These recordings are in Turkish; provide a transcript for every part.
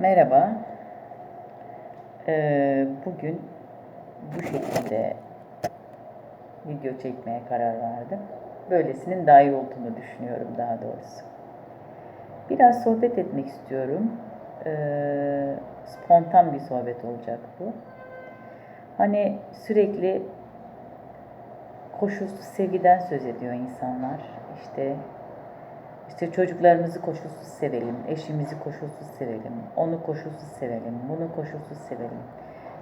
Merhaba. Ee, bugün bu şekilde video çekmeye karar verdim. Böylesinin daha iyi olduğunu düşünüyorum daha doğrusu. Biraz sohbet etmek istiyorum. Ee, spontan bir sohbet olacak bu. Hani sürekli koşulsuz sevgiden söz ediyor insanlar. İşte işte çocuklarımızı koşulsuz sevelim, eşimizi koşulsuz sevelim, onu koşulsuz sevelim, bunu koşulsuz sevelim.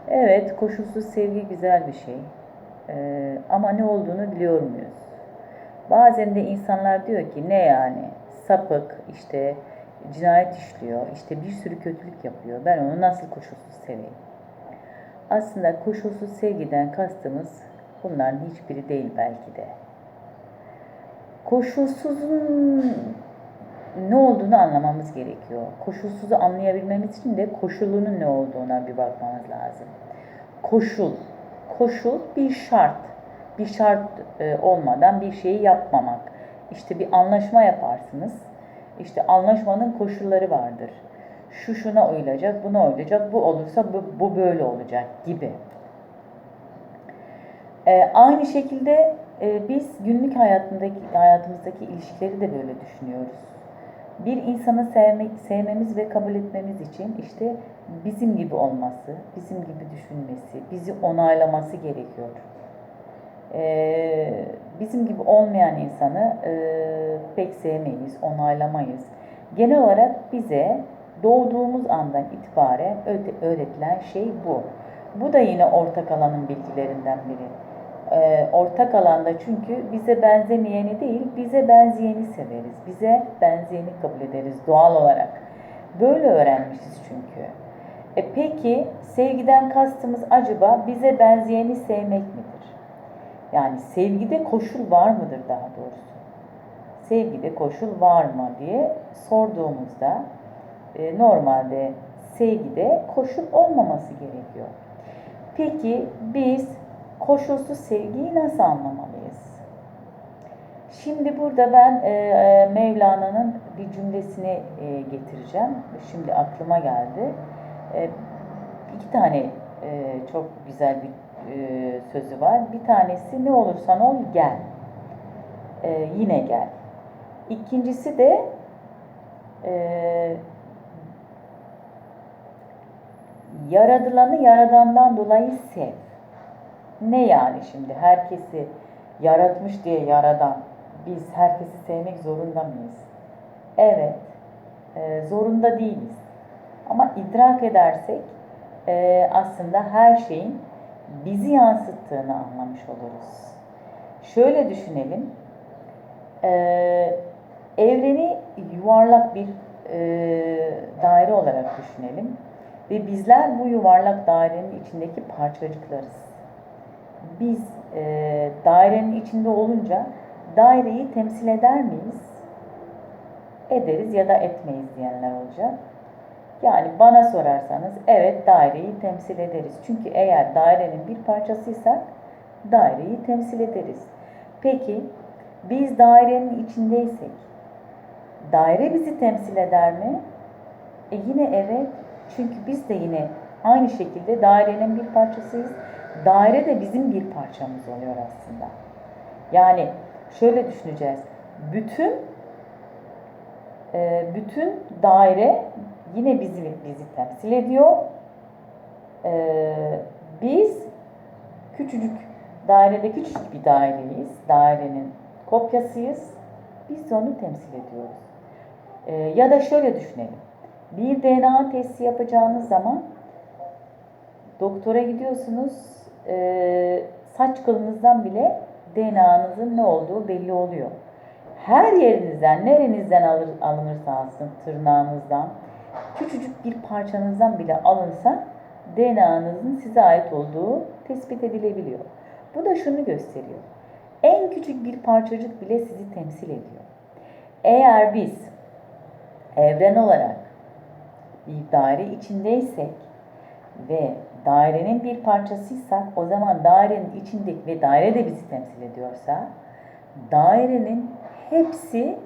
Evet, koşulsuz sevgi güzel bir şey. Ee, ama ne olduğunu biliyor muyuz? Bazen de insanlar diyor ki ne yani sapık, işte cinayet işliyor, işte bir sürü kötülük yapıyor. Ben onu nasıl koşulsuz seveyim? Aslında koşulsuz sevgiden kastımız bunların hiçbiri değil belki de koşulsuzun ne olduğunu anlamamız gerekiyor. Koşulsuzu anlayabilmemiz için de koşulunun ne olduğuna bir bakmamız lazım. Koşul, koşul bir şart. Bir şart e, olmadan bir şeyi yapmamak. İşte bir anlaşma yaparsınız. İşte anlaşmanın koşulları vardır. Şu şuna uyulacak, buna uyulacak, bu olursa bu, bu böyle olacak gibi. E, aynı şekilde e, biz günlük hayatındaki hayatımızdaki ilişkileri de böyle düşünüyoruz. Bir insanı sevmek, sevmemiz ve kabul etmemiz için işte bizim gibi olması, bizim gibi düşünmesi, bizi onaylaması gerekiyor. Ee, bizim gibi olmayan insanı e, pek sevmeyiz, onaylamayız. Genel olarak bize doğduğumuz andan itibaren öğretilen şey bu. Bu da yine ortak alanın bilgilerinden biri e, ortak alanda çünkü bize benzemeyeni değil, bize benzeyeni severiz. Bize benzeyeni kabul ederiz doğal olarak. Böyle öğrenmişiz çünkü. E peki sevgiden kastımız acaba bize benzeyeni sevmek midir? Yani sevgide koşul var mıdır daha doğrusu? Sevgide koşul var mı diye sorduğumuzda e, normalde sevgide koşul olmaması gerekiyor. Peki biz koşulsuz sevgiyi nasıl anlamalıyız? Şimdi burada ben e, e, Mevlana'nın bir cümlesini e, getireceğim. Şimdi aklıma geldi. E, iki tane e, çok güzel bir e, sözü var. Bir tanesi ne olursan ol gel. E, yine gel. İkincisi de e, yaradılanı yaradandan dolayı sev. Ne yani şimdi herkesi yaratmış diye yaradan biz herkesi sevmek zorunda mıyız? Evet, e, zorunda değiliz. Ama idrak edersek e, aslında her şeyin bizi yansıttığını anlamış oluruz. Şöyle düşünelim, e, evreni yuvarlak bir e, daire olarak düşünelim ve bizler bu yuvarlak dairenin içindeki parçacıklarız biz e, dairenin içinde olunca daireyi temsil eder miyiz? Ederiz ya da etmeyiz diyenler olacak. Yani bana sorarsanız evet daireyi temsil ederiz. Çünkü eğer dairenin bir parçasıysak daireyi temsil ederiz. Peki biz dairenin içindeysek daire bizi temsil eder mi? E yine evet. Çünkü biz de yine aynı şekilde dairenin bir parçasıyız daire de bizim bir parçamız oluyor aslında. Yani şöyle düşüneceğiz. Bütün e, bütün daire yine bizi bizi temsil ediyor. E, biz küçücük dairede küçücük bir daireyiz. Dairenin kopyasıyız. Biz onu temsil ediyoruz. E, ya da şöyle düşünelim. Bir DNA testi yapacağınız zaman doktora gidiyorsunuz e, saç kılınızdan bile DNA'nızın ne olduğu belli oluyor. Her yerinizden, nerenizden alır, alınırsa alsın, tırnağınızdan, küçücük bir parçanızdan bile alınsa DNA'nızın size ait olduğu tespit edilebiliyor. Bu da şunu gösteriyor. En küçük bir parçacık bile sizi temsil ediyor. Eğer biz evren olarak bir daire içindeysek ve dairenin bir parçasıysak o zaman dairenin içindeki ve daire de bizi temsil ediyorsa dairenin hepsi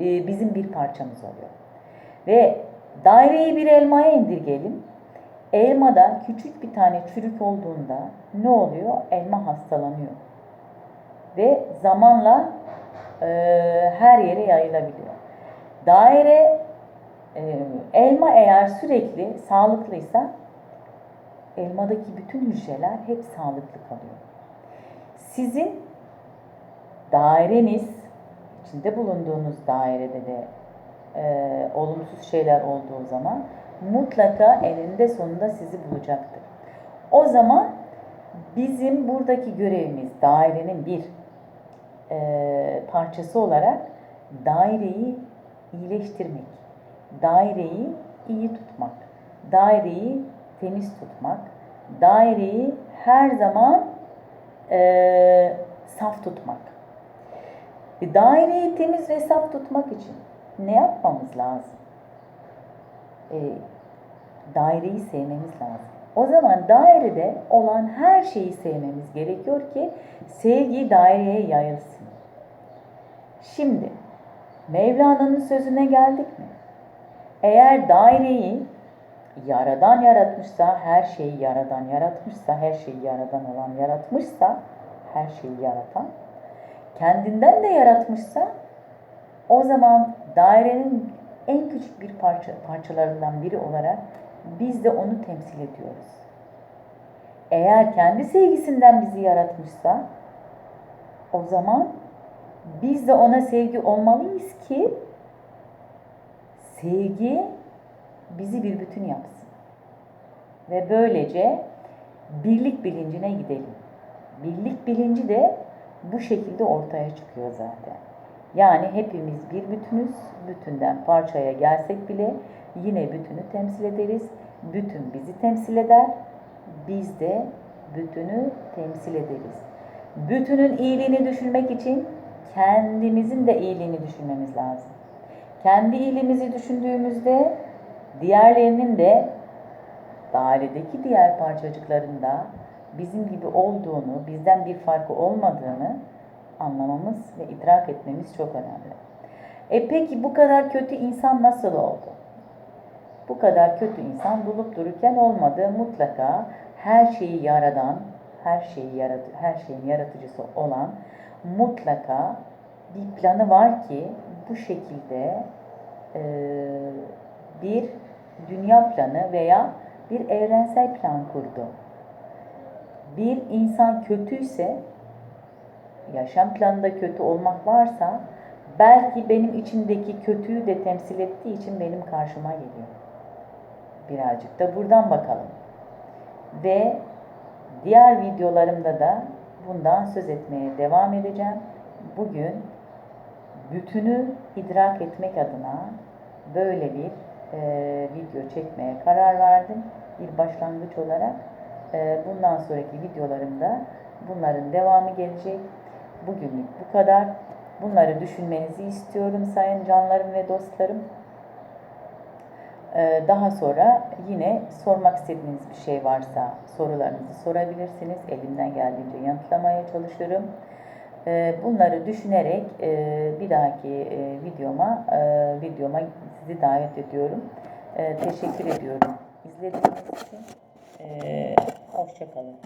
e, bizim bir parçamız oluyor. Ve Daireyi bir elmaya indirgelim. Elmada küçük bir tane çürük olduğunda ne oluyor? Elma hastalanıyor. Ve zamanla e, her yere yayılabiliyor. Daire e, elma eğer sürekli sağlıklıysa elmadaki bütün hücreler hep sağlıklı kalıyor. Sizin daireniz, içinde bulunduğunuz dairede de e, olumsuz şeyler olduğu zaman mutlaka eninde sonunda sizi bulacaktır. O zaman bizim buradaki görevimiz dairenin bir e, parçası olarak daireyi iyileştirmek, daireyi iyi tutmak, daireyi temiz tutmak, daireyi her zaman e, saf tutmak. E, Daireyi temiz ve saf tutmak için ne yapmamız lazım? E, daireyi sevmemiz lazım. O zaman dairede olan her şeyi sevmemiz gerekiyor ki sevgi daireye yayılsın. Şimdi Mevlana'nın sözüne geldik mi? Eğer daireyi yaradan yaratmışsa, her şeyi yaradan yaratmışsa, her şeyi yaradan olan yaratmışsa, her şeyi yaratan, kendinden de yaratmışsa, o zaman dairenin en küçük bir parça, parçalarından biri olarak biz de onu temsil ediyoruz. Eğer kendi sevgisinden bizi yaratmışsa, o zaman biz de ona sevgi olmalıyız ki sevgi bizi bir bütün yapsın. Ve böylece birlik bilincine gidelim. Birlik bilinci de bu şekilde ortaya çıkıyor zaten. Yani hepimiz bir bütünüz. Bütünden parçaya gelsek bile yine bütünü temsil ederiz. Bütün bizi temsil eder. Biz de bütünü temsil ederiz. Bütünün iyiliğini düşünmek için kendimizin de iyiliğini düşünmemiz lazım. Kendi iyiliğimizi düşündüğümüzde diğerlerinin de dairedeki diğer parçacıkların da bizim gibi olduğunu, bizden bir farkı olmadığını anlamamız ve idrak etmemiz çok önemli. E peki bu kadar kötü insan nasıl oldu? Bu kadar kötü insan dulup dururken olmadı. Mutlaka her şeyi yaradan, her şeyi yarat her şeyin yaratıcısı olan mutlaka bir planı var ki bu şekilde e, bir dünya planı veya bir evrensel plan kurdu. Bir insan kötüyse, yaşam planında kötü olmak varsa, belki benim içindeki kötüyü de temsil ettiği için benim karşıma geliyor. Birazcık da buradan bakalım. Ve diğer videolarımda da bundan söz etmeye devam edeceğim. Bugün bütünü idrak etmek adına böyle bir e, video çekmeye karar verdim. Bir başlangıç olarak. E, bundan sonraki videolarımda bunların devamı gelecek. Bugünlük bu kadar. Bunları düşünmenizi istiyorum sayın canlarım ve dostlarım. E, daha sonra yine sormak istediğiniz bir şey varsa sorularınızı sorabilirsiniz. Elimden geldiğince yanıtlamaya çalışırım. E, bunları düşünerek e, bir dahaki e, videoma e, videoma sizi davet ediyorum. Teşekkür ediyorum. İzlediğiniz için hoşçakalın.